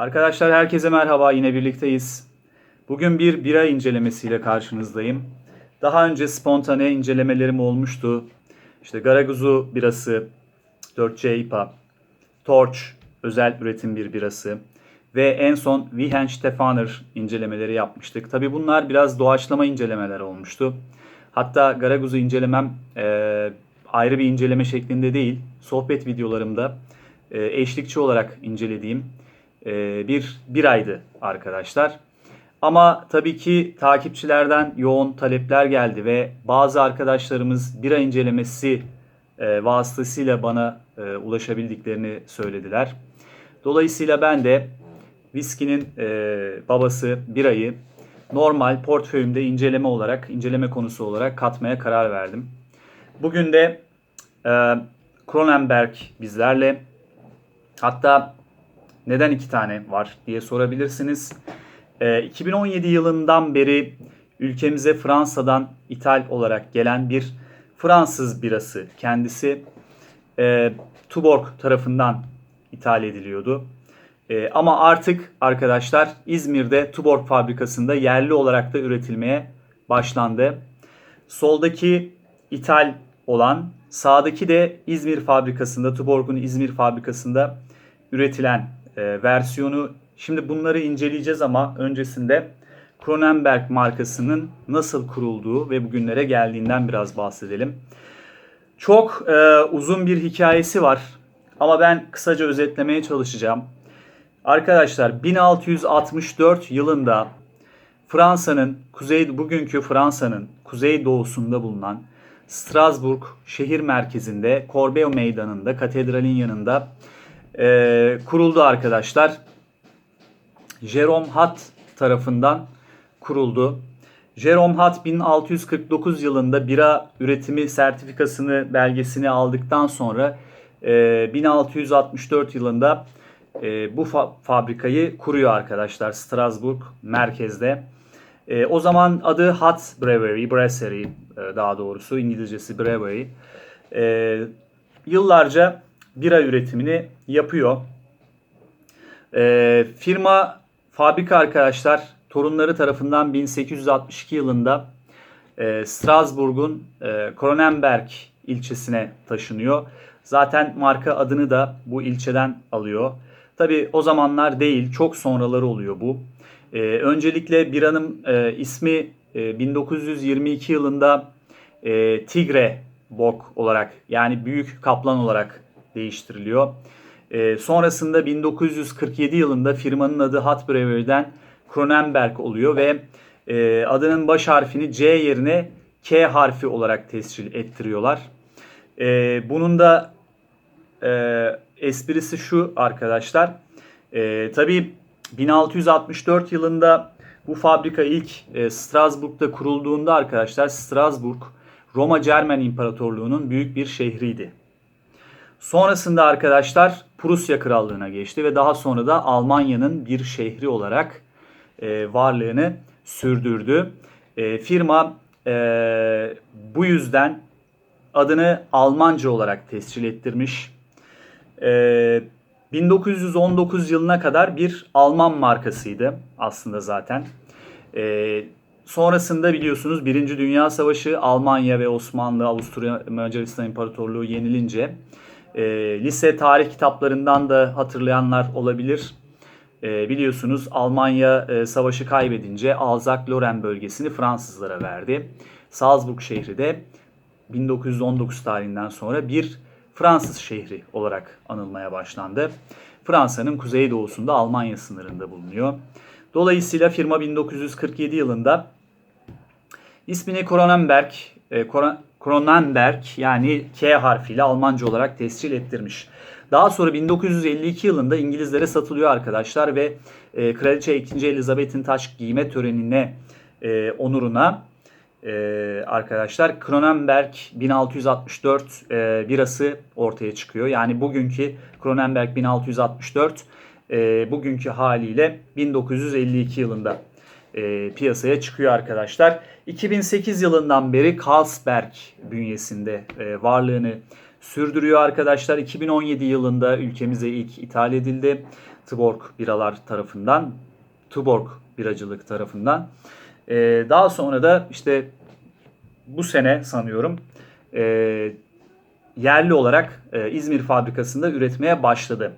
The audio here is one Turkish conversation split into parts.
Arkadaşlar herkese merhaba yine birlikteyiz. Bugün bir bira incelemesiyle karşınızdayım. Daha önce spontane incelemelerim olmuştu. İşte Garaguzu birası, 4C IPA, Torch özel üretim bir birası ve en son Wihenstefaner incelemeleri yapmıştık. Tabi bunlar biraz doğaçlama incelemeler olmuştu. Hatta Garaguzu incelemem e, ayrı bir inceleme şeklinde değil, sohbet videolarımda e, eşlikçi olarak incelediğim e, bir bir aydı arkadaşlar. Ama tabii ki takipçilerden yoğun talepler geldi ve bazı arkadaşlarımız bira incelemesi e, vasıtasıyla bana e, ulaşabildiklerini söylediler. Dolayısıyla ben de viskinin e, babası birayı normal portföyümde inceleme olarak, inceleme konusu olarak katmaya karar verdim. Bugün de e, Kronenberg bizlerle. Hatta neden iki tane var diye sorabilirsiniz. E, 2017 yılından beri ülkemize Fransa'dan ithal olarak gelen bir Fransız birası. Kendisi e, Tuborg tarafından ithal ediliyordu. E, ama artık arkadaşlar İzmir'de Tuborg fabrikasında yerli olarak da üretilmeye başlandı. Soldaki ithal olan, sağdaki de İzmir fabrikasında, Tuborg'un İzmir fabrikasında üretilen e, versiyonu. Şimdi bunları inceleyeceğiz ama öncesinde Kronenberg markasının nasıl kurulduğu ve bugünlere geldiğinden biraz bahsedelim. Çok e, uzun bir hikayesi var ama ben kısaca özetlemeye çalışacağım. Arkadaşlar 1664 yılında Fransa'nın kuzey bugünkü Fransa'nın kuzey doğusunda bulunan Strasbourg şehir merkezinde Corbeil Meydanı'nda katedralin yanında e, kuruldu arkadaşlar. Jerome Hutt tarafından kuruldu. Jerome Hutt 1649 yılında bira üretimi sertifikasını belgesini aldıktan sonra e, 1664 yılında e, bu fa- fabrikayı kuruyor arkadaşlar Strasbourg merkezde. E, o zaman adı Hutt Brewery, Brasserie e, daha doğrusu İngilizcesi Brewery. E, yıllarca bira üretimini yapıyor. E, firma fabrika arkadaşlar torunları tarafından 1862 yılında e, Strasbourg'un e, Kronenberg ilçesine taşınıyor. Zaten marka adını da bu ilçeden alıyor. Tabi o zamanlar değil çok sonraları oluyor bu. E, öncelikle biranın e, ismi e, 1922 yılında e, Tigre Bok olarak yani büyük kaplan olarak değiştiriliyor. E, sonrasında 1947 yılında firmanın adı Hot Brewery'den Kronenberg oluyor ve e, adının baş harfini C yerine K harfi olarak tescil ettiriyorlar. E, bunun da e, esprisi şu arkadaşlar. E, tabii 1664 yılında bu fabrika ilk e, Strasbourg'da kurulduğunda arkadaşlar Strasbourg Roma Cermen İmparatorluğu'nun büyük bir şehriydi. Sonrasında arkadaşlar Prusya Krallığı'na geçti ve daha sonra da Almanya'nın bir şehri olarak e, varlığını sürdürdü. E, firma e, bu yüzden adını Almanca olarak tescil ettirmiş. E, 1919 yılına kadar bir Alman markasıydı aslında zaten. E, sonrasında biliyorsunuz Birinci Dünya Savaşı Almanya ve Osmanlı, Avusturya, Macaristan İmparatorluğu yenilince e, lise tarih kitaplarından da hatırlayanlar olabilir. E, biliyorsunuz Almanya e, savaşı kaybedince Alzak-Lorraine bölgesini Fransızlara verdi. Salzburg şehri de 1919 tarihinden sonra bir Fransız şehri olarak anılmaya başlandı. Fransa'nın kuzeydoğusunda Almanya sınırında bulunuyor. Dolayısıyla firma 1947 yılında ismini Kronenberg, e, Kronenberg yani K harfiyle Almanca olarak tescil ettirmiş. Daha sonra 1952 yılında İngilizlere satılıyor arkadaşlar ve e, Kraliçe 2. Elizabeth'in taş giyme törenine e, onuruna e, arkadaşlar Kronenberg 1664 e, birası ortaya çıkıyor. Yani bugünkü Kronenberg 1664 e, bugünkü haliyle 1952 yılında e, piyasaya çıkıyor arkadaşlar. 2008 yılından beri Carlsberg bünyesinde e, varlığını sürdürüyor arkadaşlar. 2017 yılında ülkemize ilk ithal edildi. Tuborg biralar tarafından, Tuborg biracılık tarafından. E, daha sonra da işte bu sene sanıyorum e, yerli olarak e, İzmir fabrikasında üretmeye başladı.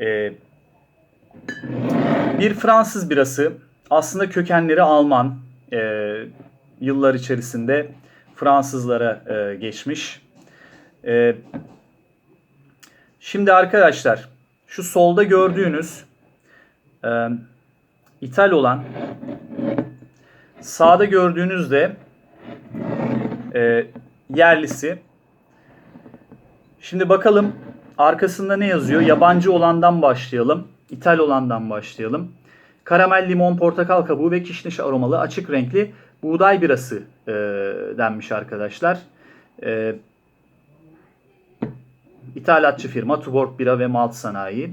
E, bir Fransız birası aslında kökenleri Alman e, yıllar içerisinde Fransızlara e, geçmiş. E, şimdi arkadaşlar şu solda gördüğünüz e, ithal olan sağda gördüğünüz de e, yerlisi. Şimdi bakalım arkasında ne yazıyor? Yabancı olandan başlayalım. İthal olandan başlayalım. Karamel, limon, portakal kabuğu ve kişniş aromalı açık renkli buğday birası e, denmiş arkadaşlar. E, İthalatçı firma Tuborg Bira ve Malt Sanayi.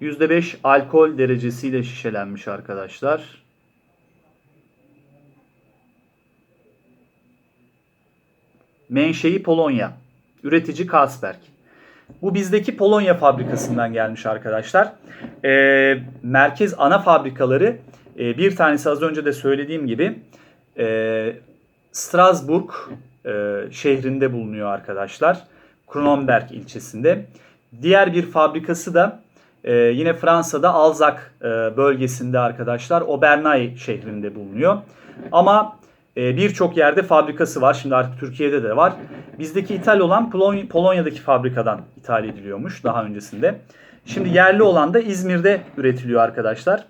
%5 alkol derecesiyle şişelenmiş arkadaşlar. Menşei Polonya. Üretici Carlsberg. Bu bizdeki Polonya fabrikasından gelmiş arkadaşlar. E, merkez ana fabrikaları e, bir tanesi az önce de söylediğim gibi e, Strasbourg e, şehrinde bulunuyor arkadaşlar. Kronenberg ilçesinde. Diğer bir fabrikası da e, yine Fransa'da Alzac e, bölgesinde arkadaşlar. Obernay şehrinde bulunuyor. Ama e, birçok yerde fabrikası var. Şimdi artık Türkiye'de de var. Bizdeki ithal olan Polony- Polonya'daki fabrikadan ithal ediliyormuş daha öncesinde. Şimdi yerli olan da İzmir'de üretiliyor arkadaşlar.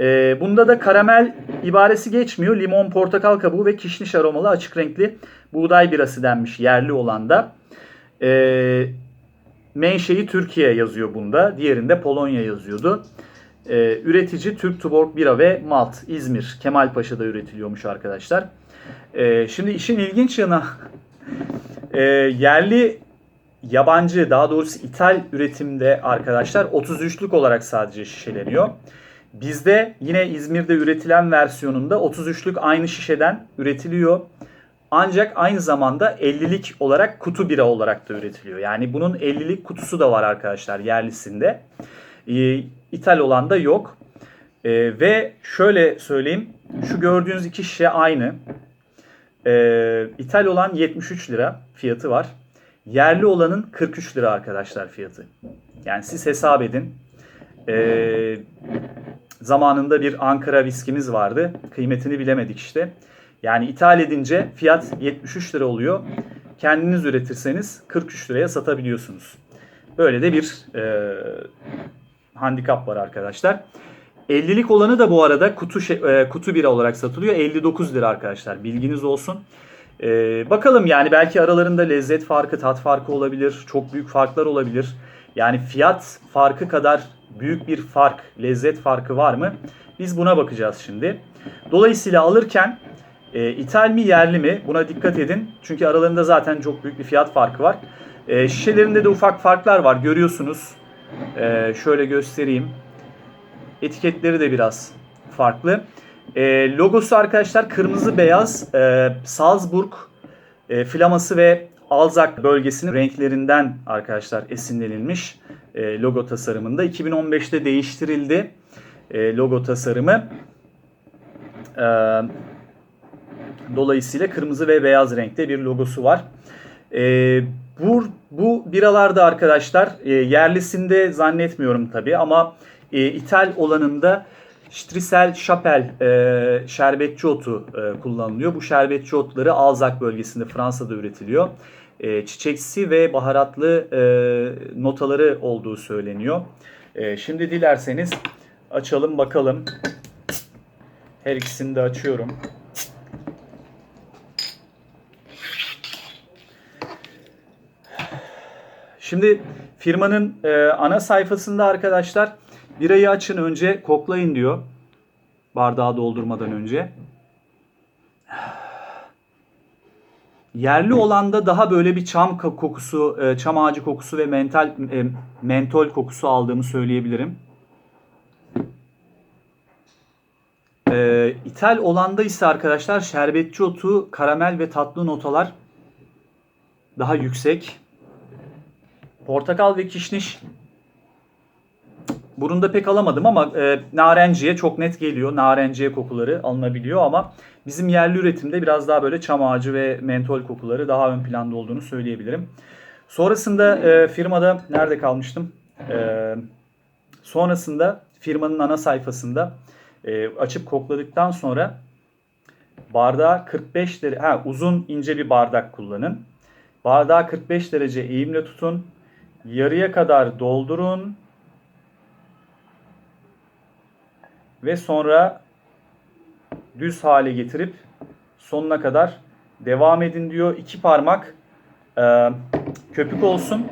E, bunda da karamel ibaresi geçmiyor. Limon, portakal kabuğu ve kişniş aromalı açık renkli buğday birası denmiş yerli olan da. E, menşei Türkiye yazıyor bunda. Diğerinde Polonya yazıyordu. Ee, üretici Türk Tuborg Bira ve Malt İzmir Kemalpaşa'da üretiliyormuş arkadaşlar. Ee, şimdi işin ilginç yanı e, yerli yabancı daha doğrusu ithal üretimde arkadaşlar 33'lük olarak sadece şişeleniyor. Bizde yine İzmir'de üretilen versiyonunda 33'lük aynı şişeden üretiliyor. Ancak aynı zamanda 50'lik olarak kutu bira olarak da üretiliyor. Yani bunun 50'lik kutusu da var arkadaşlar yerlisinde. Ee, İthal olan da yok. Ee, ve şöyle söyleyeyim. Şu gördüğünüz iki şişe aynı. Ee, İthal olan 73 lira fiyatı var. Yerli olanın 43 lira arkadaşlar fiyatı. Yani siz hesap edin. Ee, zamanında bir Ankara viskimiz vardı. Kıymetini bilemedik işte. Yani ithal edince fiyat 73 lira oluyor. Kendiniz üretirseniz 43 liraya satabiliyorsunuz. Böyle de bir e, handikap var arkadaşlar. 50'lik olanı da bu arada kutu şey, e, kutu bira olarak satılıyor. 59 lira arkadaşlar. Bilginiz olsun. E, bakalım yani belki aralarında lezzet farkı, tat farkı olabilir. Çok büyük farklar olabilir. Yani fiyat farkı kadar büyük bir fark, lezzet farkı var mı? Biz buna bakacağız şimdi. Dolayısıyla alırken e, ithal mi yerli mi buna dikkat edin. Çünkü aralarında zaten çok büyük bir fiyat farkı var. E, şişelerinde de ufak farklar var görüyorsunuz. E, şöyle göstereyim. Etiketleri de biraz farklı. E, logosu arkadaşlar kırmızı beyaz e, Salzburg e, flaması ve Alzak bölgesinin renklerinden arkadaşlar esinlenilmiş e, logo tasarımında. 2015'te değiştirildi e, logo tasarımı. E, dolayısıyla kırmızı ve beyaz renkte bir logosu var. E, bu, bu biralarda arkadaşlar e, yerlisinde zannetmiyorum tabii ama e, ithal olanında Strisel Chapel e, şerbetçi otu e, kullanılıyor. Bu şerbetçi otları Alzak bölgesinde Fransa'da üretiliyor. E, çiçeksi ve baharatlı e, notaları olduğu söyleniyor. E, şimdi dilerseniz açalım bakalım. Her ikisini de açıyorum. Şimdi firmanın e, ana sayfasında arkadaşlar birayı açın önce koklayın diyor. Bardağı doldurmadan önce. Yerli olanda daha böyle bir çam kokusu, e, çam ağacı kokusu ve mental e, mentol kokusu aldığımı söyleyebilirim. E, ithal olanda ise arkadaşlar şerbetçi otu, karamel ve tatlı notalar daha yüksek. Portakal ve kişniş Burunda pek alamadım ama e, narenciye çok net geliyor. Narenciye kokuları alınabiliyor ama bizim yerli üretimde biraz daha böyle çam ağacı ve mentol kokuları daha ön planda olduğunu söyleyebilirim. Sonrasında e, firmada nerede kalmıştım? E, sonrasında firmanın ana sayfasında e, açıp kokladıktan sonra bardağı 45 derece, uzun ince bir bardak kullanın. Bardağı 45 derece eğimle tutun. Yarıya kadar doldurun. Ve sonra düz hale getirip sonuna kadar devam edin diyor. İki parmak e, köpük olsun.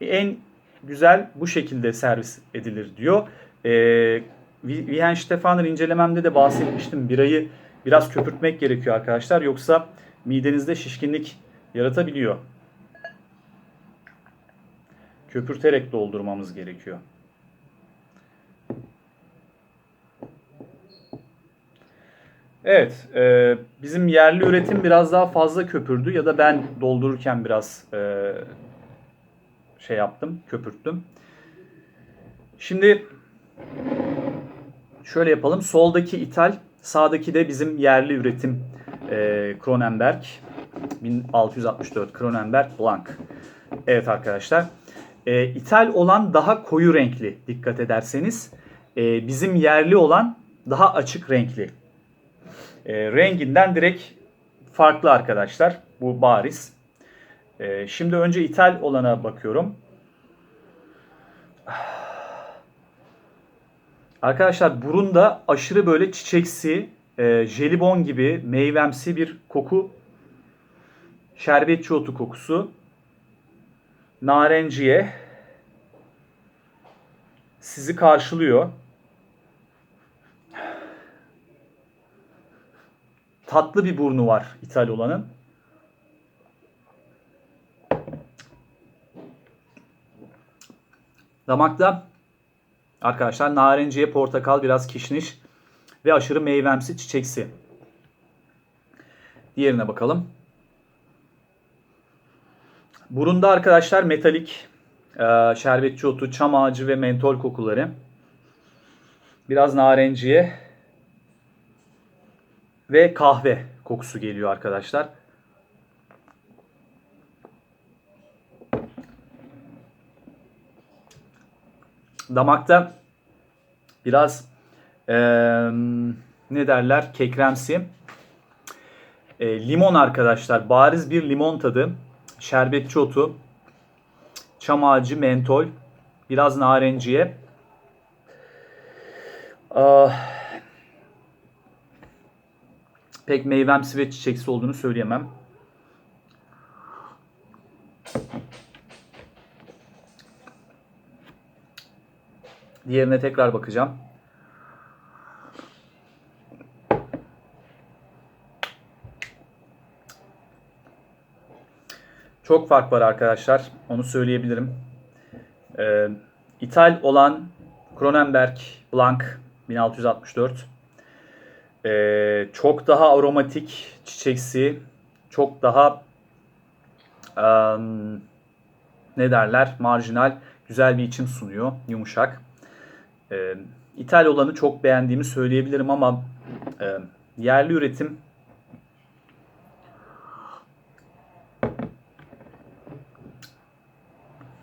En güzel bu şekilde servis edilir diyor. E, Wihenstephaner incelememde de bahsetmiştim. Birayı biraz köpürtmek gerekiyor arkadaşlar. Yoksa midenizde şişkinlik yaratabiliyor. Köpürterek doldurmamız gerekiyor. Evet, e, bizim yerli üretim biraz daha fazla köpürdü ya da ben doldururken biraz e, şey yaptım, köpürttüm. Şimdi şöyle yapalım. Soldaki ithal, sağdaki de bizim yerli üretim e, Kronenberg. 1664 Kronenberg Blanc. Evet arkadaşlar. E, ithal olan daha koyu renkli dikkat ederseniz. E, bizim yerli olan daha açık renkli. E, renginden direkt farklı arkadaşlar. Bu bariz. E, şimdi önce ithal olana bakıyorum. Arkadaşlar burunda aşırı böyle çiçeksi, e, jelibon gibi meyvemsi bir koku. Şerbetçi otu kokusu. Narenciye sizi karşılıyor. Tatlı bir burnu var ithal olanın. Damakta arkadaşlar narenciye, portakal, biraz kişniş ve aşırı meyvemsi, çiçeksi. Diğerine bakalım. Burunda arkadaşlar metalik, e, şerbetçi otu, çam ağacı ve mentol kokuları. Biraz narenciye ve kahve kokusu geliyor arkadaşlar. Damakta biraz ee, ne derler kekremsi. E, limon arkadaşlar bariz bir limon tadı. Şerbetçi otu. Çam ağacı, mentol. Biraz narenciye. Ah, pek meyvemsi ve çiçeksi olduğunu söyleyemem. Diğerine tekrar bakacağım. Çok fark var arkadaşlar. Onu söyleyebilirim. Ee, İthal olan Kronenberg Blanc 1664. Ee, çok daha aromatik, çiçeksi, çok daha um, ne derler marjinal, güzel bir içim sunuyor, yumuşak. Ee, İthal olanı çok beğendiğimi söyleyebilirim ama e, yerli üretim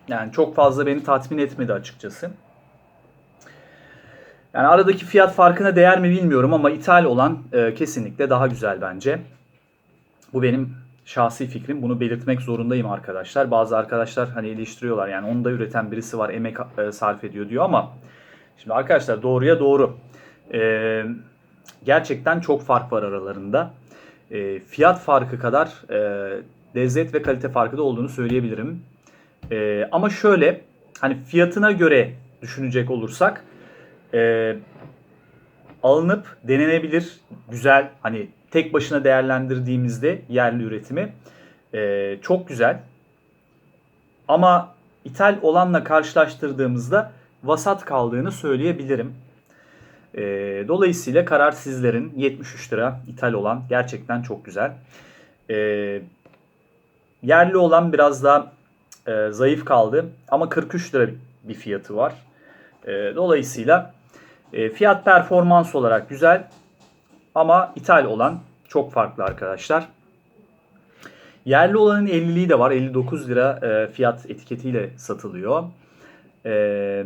Yani çok fazla beni tatmin etmedi açıkçası. Yani aradaki fiyat farkına değer mi bilmiyorum ama ithal olan e, kesinlikle daha güzel bence. Bu benim şahsi fikrim. Bunu belirtmek zorundayım arkadaşlar. Bazı arkadaşlar hani eleştiriyorlar yani onu da üreten birisi var emek e, sarf ediyor diyor ama şimdi arkadaşlar doğruya doğru. E, gerçekten çok fark var aralarında. E, fiyat farkı kadar e, lezzet ve kalite farkı da olduğunu söyleyebilirim. E, ama şöyle hani fiyatına göre düşünecek olursak e, alınıp denenebilir güzel hani tek başına değerlendirdiğimizde yerli üretimi e, çok güzel. Ama ithal olanla karşılaştırdığımızda vasat kaldığını söyleyebilirim. E, dolayısıyla karar sizlerin 73 lira ithal olan gerçekten çok güzel. E, yerli olan biraz daha e, zayıf kaldı. Ama 43 lira bir fiyatı var. E, dolayısıyla e, fiyat performans olarak güzel ama ithal olan çok farklı arkadaşlar. Yerli olanın 50'liği de var. 59 lira e, fiyat etiketiyle satılıyor. E,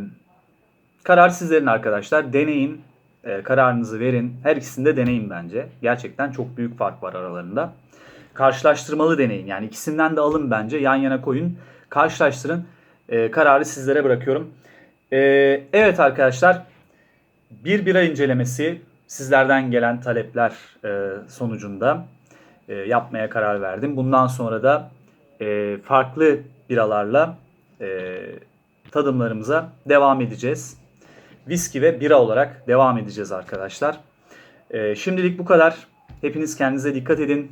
karar sizlerin arkadaşlar. Deneyin. E, kararınızı verin. Her ikisini de deneyin bence. Gerçekten çok büyük fark var aralarında. Karşılaştırmalı deneyin. Yani ikisinden de alın bence. Yan yana koyun. Karşılaştırın. E, kararı sizlere bırakıyorum. E, evet arkadaşlar. Bir bira incelemesi sizlerden gelen talepler e, sonucunda e, yapmaya karar verdim. Bundan sonra da e, farklı biralarla e, tadımlarımıza devam edeceğiz. Viski ve bira olarak devam edeceğiz arkadaşlar. E, şimdilik bu kadar. Hepiniz kendinize dikkat edin.